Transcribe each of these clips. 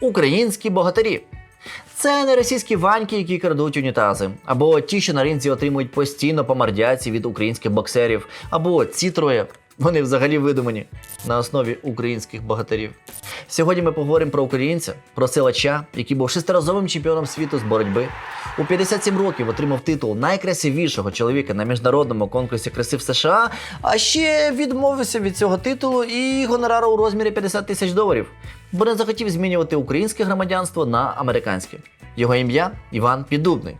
українські богатирі. Це не російські ваньки, які крадуть унітази, або ті, що на ринзі отримують постійно по мордяці від українських боксерів, або ці троє. Вони взагалі видумані на основі українських богатирів. Сьогодні ми поговоримо про українця, про силача, який був шестиразовим чемпіоном світу з боротьби. У 57 років отримав титул найкрасивішого чоловіка на міжнародному конкурсі краси в США, а ще відмовився від цього титулу і гонорару у розмірі 50 тисяч доларів, бо не захотів змінювати українське громадянство на американське. Його ім'я Іван Піддубний.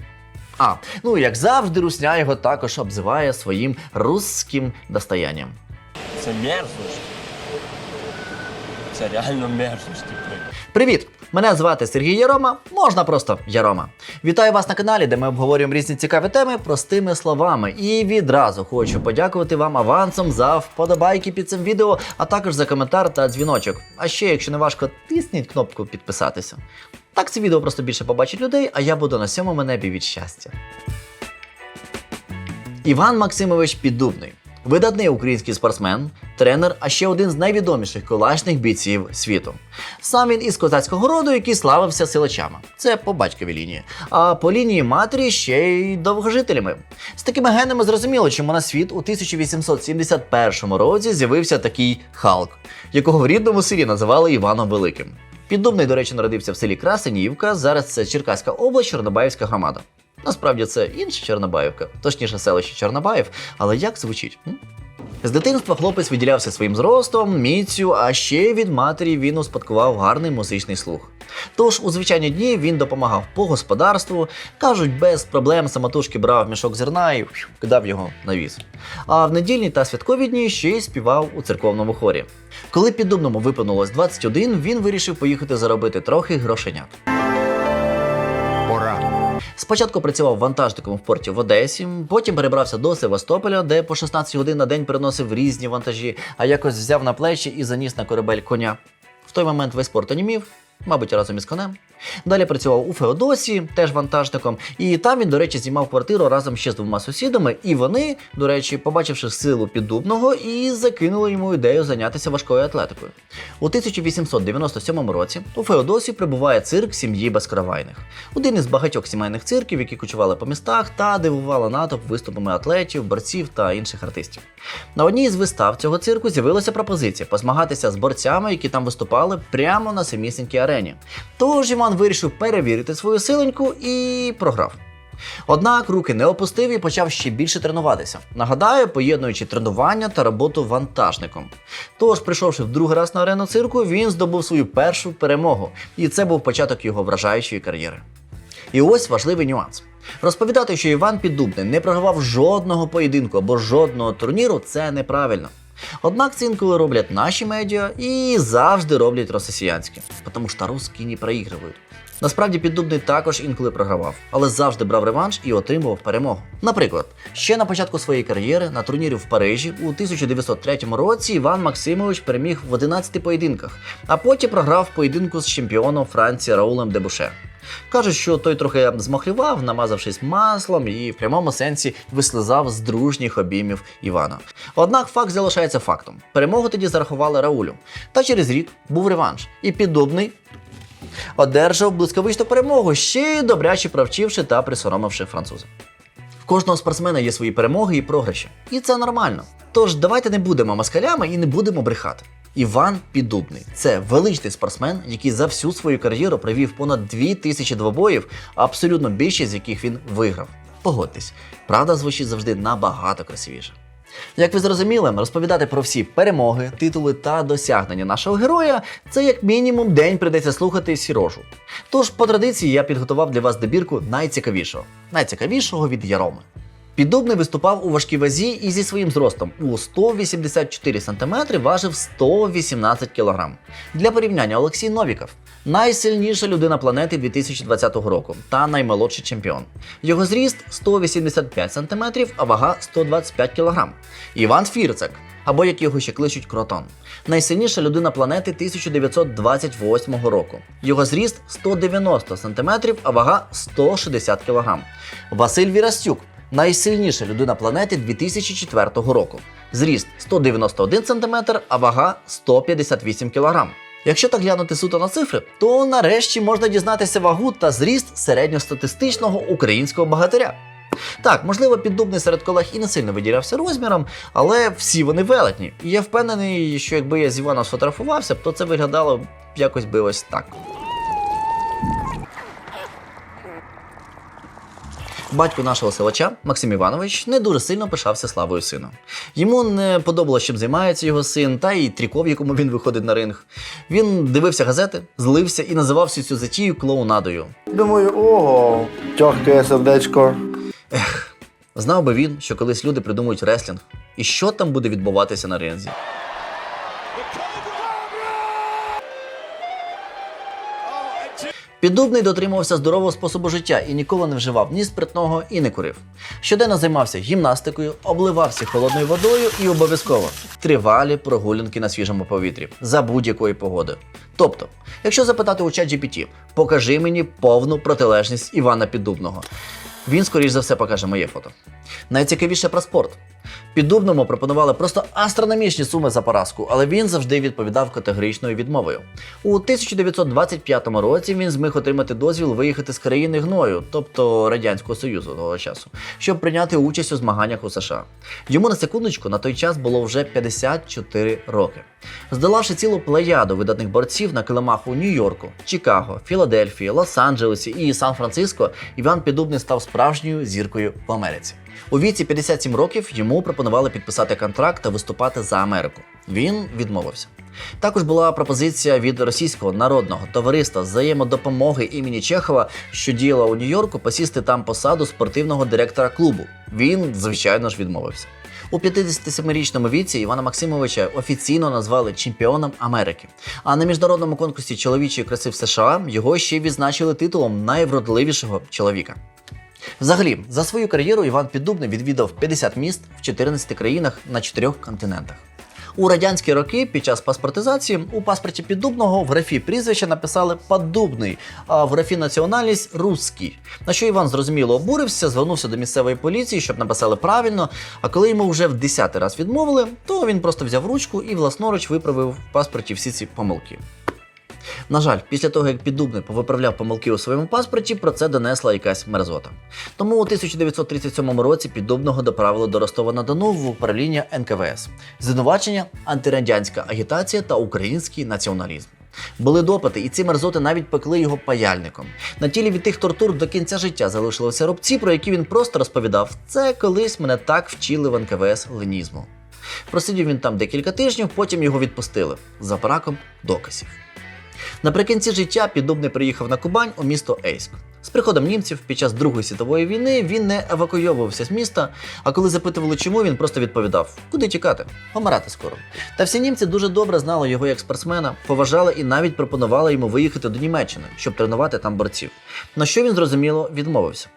А, ну як завжди, русня його також обзиває своїм русським достоянням. Це мерзость. Це реально мерзость, типу. Привіт! Мене звати Сергій Ярома, можна просто Ярома. Вітаю вас на каналі, де ми обговорюємо різні цікаві теми простими словами. І відразу хочу подякувати вам авансом за вподобайки під цим відео, а також за коментар та дзвіночок. А ще, якщо не важко, тисніть кнопку підписатися. Так це відео просто більше побачить людей, а я буду на сьомому небі від щастя. Іван Максимович Піддубний. Видатний український спортсмен, тренер, а ще один з найвідоміших кулачних бійців світу. Сам він із козацького роду, який славився силачами. Це по батьковій лінії. А по лінії матері ще й довгожителями. З такими генами зрозуміло, чому на світ у 1871 році з'явився такий Халк, якого в рідному селі називали Іваном Великим. Піддубний, до речі, народився в селі Красенівка, зараз це Черкаська область, Чорнобаївська громада. Насправді це інша Чорнобаївка, точніше селище Чорнобаїв, але як звучить? З дитинства хлопець виділявся своїм зростом, міцю, а ще від матері він успадкував гарний музичний слух. Тож у звичайні дні він допомагав по господарству, кажуть, без проблем самотужки брав мішок зерна і кидав його на віз. А в недільні та святкові дні ще й співав у церковному хорі. Коли піддубному виповнилось 21, він вирішив поїхати заробити трохи грошенят. Спочатку працював вантажником в порті в Одесі, потім перебрався до Севастополя, де по 16 годин на день переносив різні вантажі, а якось взяв на плечі і заніс на корабель коня. В той момент весь порт онімів, мабуть, разом із конем. Далі працював у Феодосії, теж вантажником, і там він, до речі, знімав квартиру разом ще з двома сусідами. І вони, до речі, побачивши силу піддубного, і закинули йому ідею зайнятися важкою атлетикою. У 1897 році у Феодосії прибуває цирк сім'ї безкоровайних. Один із багатьох сімейних цирків, які кочували по містах та дивували натовп виступами атлетів, борців та інших артистів. На одній із вистав цього цирку з'явилася пропозиція позмагатися з борцями, які там виступали прямо на самісінькій арені. Тож Іван вирішив перевірити свою силоньку і програв. Однак руки не опустив і почав ще більше тренуватися. Нагадаю, поєднуючи тренування та роботу вантажником. Тож, прийшовши в другий раз на арену цирку, він здобув свою першу перемогу, і це був початок його вражаючої кар'єри. І ось важливий нюанс. Розповідати, що Іван Піддубний не програвав жодного поєдинку або жодного турніру, це неправильно. Однак це інколи роблять наші медіа і завжди роблять росіянські, тому що русські не проігрують. Насправді піддубний також інколи програвав, але завжди брав реванш і отримував перемогу. Наприклад, ще на початку своєї кар'єри на турнірі в Парижі у 1903 році Іван Максимович переміг в 11 поєдинках, а потім програв поєдинку з чемпіоном Франції Раулем Дебуше. Кажуть, що той трохи змахлював, намазавшись маслом і в прямому сенсі вислизав з дружніх обіймів Івана. Однак факт залишається фактом. Перемогу тоді зарахували Раулю. Та через рік був реванш, і піддубний одержав блискавичну перемогу, ще й добряче провчивши та присоромивши француза. В кожного спортсмена є свої перемоги і програші, і це нормально. Тож давайте не будемо москалями і не будемо брехати. Іван Піддубний це величний спортсмен, який за всю свою кар'єру провів понад 2000 двобоїв, абсолютно більшість з яких він виграв. Погодьтесь, правда звучить завжди набагато красивіше. Як ви зрозуміли, розповідати про всі перемоги, титули та досягнення нашого героя це як мінімум день прийдеться слухати сірожу. Тож, по традиції, я підготував для вас добірку найцікавішого, найцікавішого від Яроми. Піддубний виступав у важкій вазі і зі своїм зростом у 184 см важив 118 кг. Для порівняння Олексій Новіков найсильніша людина планети 2020 року та наймолодший чемпіон. Його зріст 185 см, а вага 125 кг. Іван Фірцак, або як його ще кличуть Кротон. Найсильніша людина планети 1928 року. Його зріст 190 см, а вага 160 кг. Василь Вірастюк найсильніша людина планети 2004 року. Зріст 191 см, а вага 158 кг. Якщо так глянути суто на цифри, то нарешті можна дізнатися вагу та зріст середньостатистичного українського богатиря. Так, можливо, піддубний серед колег і не сильно виділявся розміром, але всі вони велетні. І я впевнений, що якби я з Іваном сфотографувався, то це виглядало якось би ось так. Батько нашого силача, Максим Іванович, не дуже сильно пишався славою сина. Йому не подобалося, чим займається його син, та й тріко, в якому він виходить на ринг. Він дивився газети, злився і називав всю цю затію клоунадою. Думаю, ого, тьохкає сердечко. Ех, Знав би він, що колись люди придумують реслінг, і що там буде відбуватися на ринзі. Піддубний дотримувався здорового способу життя і ніколи не вживав ні спиртного і не курив. Щоденно займався гімнастикою, обливався холодною водою і обов'язково тривалі прогулянки на свіжому повітрі за будь-якої погоди. Тобто, якщо запитати у ChatGPT, покажи мені повну протилежність Івана Піддубного. Він, скоріш за все, покаже моє фото. Найцікавіше про спорт. Піддубному пропонували просто астрономічні суми за поразку, але він завжди відповідав категоричною відмовою. У 1925 році він зміг отримати дозвіл виїхати з країни гною, тобто Радянського Союзу того часу, щоб прийняти участь у змаганнях у США. Йому на секундочку на той час було вже 54 роки. Здолавши цілу плеяду видатних борців на килимах у Нью-Йорку, Чикаго, Філадельфії, Лос-Анджелесі і Сан-Франциско, Іван Піддубний став справжньою зіркою в Америці. У віці 57 років йому пропонували підписати контракт та виступати за Америку. Він відмовився. Також була пропозиція від російського народного товариства взаємодопомоги імені Чехова, що діяло у Нью-Йорку, посісти там посаду спортивного директора клубу. Він, звичайно ж, відмовився. У 57-річному віці Івана Максимовича офіційно назвали чемпіоном Америки. А на міжнародному конкурсі чоловічої краси в США його ще відзначили титулом найвродливішого чоловіка. Взагалі, за свою кар'єру Іван Піддубний відвідав 50 міст в 14 країнах на 4 континентах. У радянські роки під час паспортизації у паспорті Піддубного в графі прізвища написали Поддубний, а в графі національність русський. На що Іван зрозуміло обурився, звернувся до місцевої поліції, щоб написали правильно. А коли йому вже в десятий раз відмовили, то він просто взяв ручку і власноруч виправив в паспорті всі ці помилки. На жаль, після того, як Піддубний повиправляв помилки у своєму паспорті, про це донесла якась мерзота. Тому у 1937 році Піддубного доправили до Ростова-на-Дону в управління НКВС. Звинувачення антирадянська агітація та український націоналізм. Були допити, і ці мерзоти навіть пекли його паяльником. На тілі від тих тортур до кінця життя залишилися рубці, про які він просто розповідав. Це колись мене так вчили в НКВС ленізму. Просидів він там декілька тижнів, потім його відпустили за браком доказів. Наприкінці життя Піддубний приїхав на Кубань у місто Ейськ. З приходом німців під час Другої світової війни він не евакуйовувався з міста, а коли запитували, чому, він просто відповідав: куди тікати? Помирати скоро. Та всі німці дуже добре знали його як спортсмена, поважали і навіть пропонували йому виїхати до Німеччини, щоб тренувати там борців. На що він зрозуміло відмовився.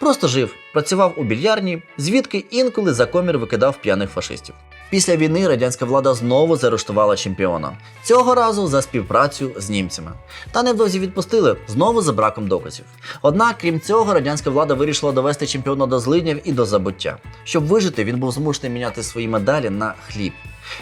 Просто жив, працював у більярні, звідки інколи за комір викидав п'яних фашистів. Після війни радянська влада знову заарештувала чемпіона. Цього разу за співпрацю з німцями. Та невдовзі відпустили знову за браком доказів. Однак, крім цього, радянська влада вирішила довести чемпіона до злиднів і до забуття. Щоб вижити, він був змушений міняти свої медалі на хліб.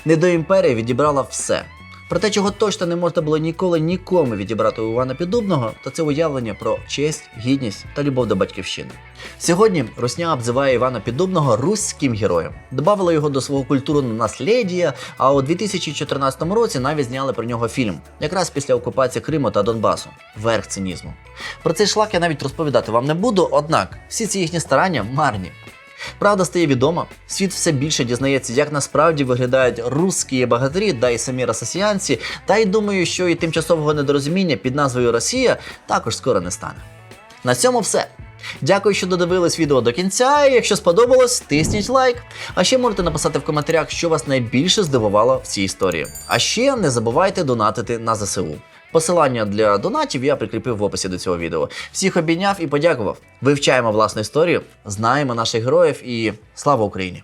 Недоімперія відібрала все. Про те, чого точно не можна було ніколи нікому відібрати у Івана Піддубного, то це уявлення про честь, гідність та любов до батьківщини. Сьогодні Русня обзиває Івана Піддубного руським героєм, добавила його до свого культурного наслідя, а у 2014 році навіть зняли про нього фільм, якраз після окупації Криму та Донбасу. Верх цинізму. Про цей шлак я навіть розповідати вам не буду, однак всі ці їхні старання марні. Правда стає відома, світ все більше дізнається, як насправді виглядають русські богатирі, да й самі росіянці, та й думаю, що і тимчасового недорозуміння під назвою Росія також скоро не стане. На цьому все. Дякую, що додивились відео до кінця. Якщо сподобалось, тисніть лайк. А ще можете написати в коментарях, що вас найбільше здивувало в цій історії. А ще не забувайте донатити на ЗСУ. Посилання для донатів я прикріпив в описі до цього відео. Всіх обійняв і подякував. Вивчаємо власну історію, знаємо наших героїв і слава Україні!